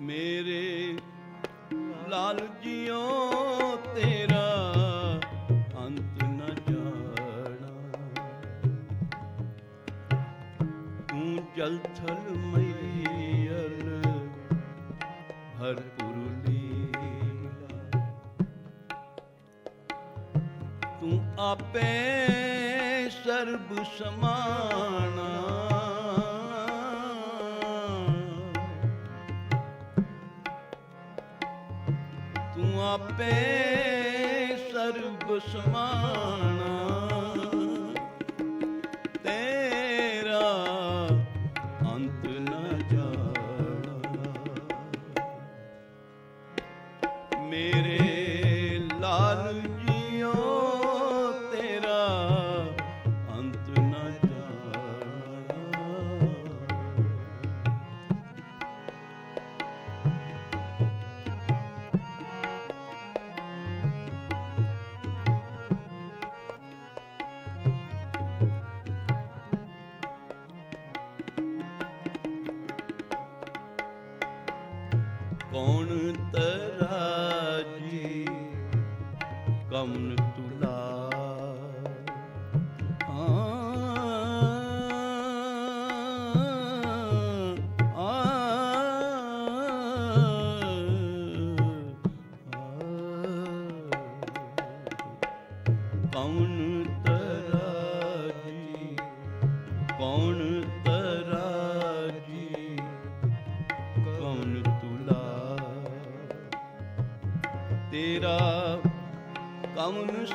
ਮੇਰੇ ਲਾਲ ਜੀਓ ਤੇਰਾ ਅੰਤ ਨ ਜਾਣਾ। ਤੂੰ ਜਲ ਥਲ ਮਈਅਲ ਭਰਪੁਰ ਲੀਲਾ। ਤੂੰ ਆਪੇ ਸਰਬ ਸਮਾਣਾ। ਆਪੇ ਸਰਬ ਸਮਾਨ ਕੌਣ ਤਰਾਜੀ? ਕਮਨ ਤੁਲਾ। ਕੌਣ ਤਰਾਜੀ? ਕੌਣ ਕੌਣ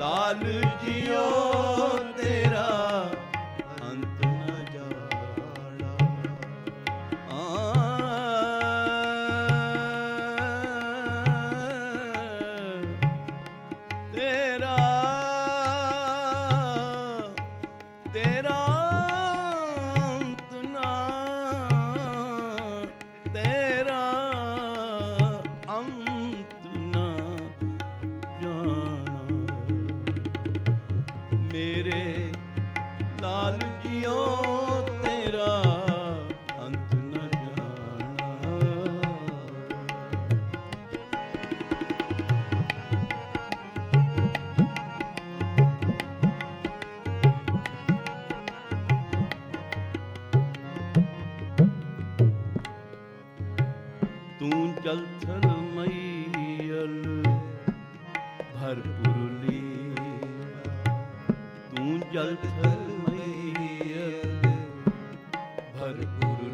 ਲਾਲ ਜੀਓ ਤੇਰਾ ਅੰਤ ਨ ਜਾਣਾ ਆ ਤੇਰਾ ਤੇਰਾ ਅੰਤ ਨਾ ਤੇਰਾ ਤੂੰ ਜਲ ਥਲ ਮਈਅਲ ਭਰਪੁਰ ਲੀਲਾ ਤੂੰ ਜਲ ਥਲ ਮਈਅਲ ਭਰਪੁਰ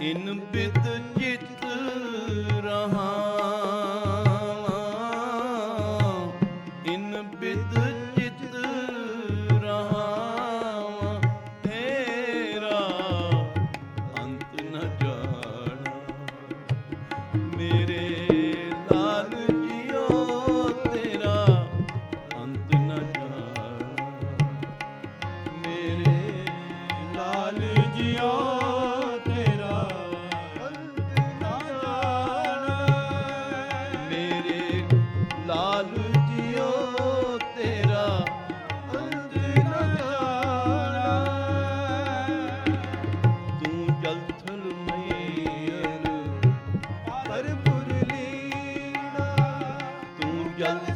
ਇਨ ਬਿਦ ਚਿਤ ਰਹਾ ਤੂੰ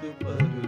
பாட்டு பரு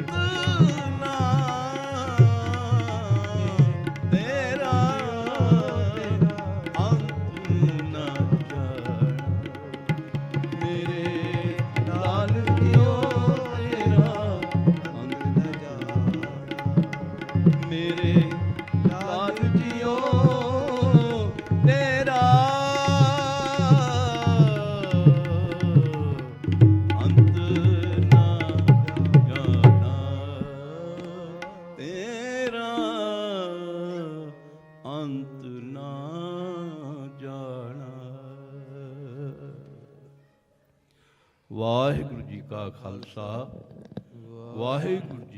ਖਾਲਸਾ। ਵਾਹਿਗੁਰੂ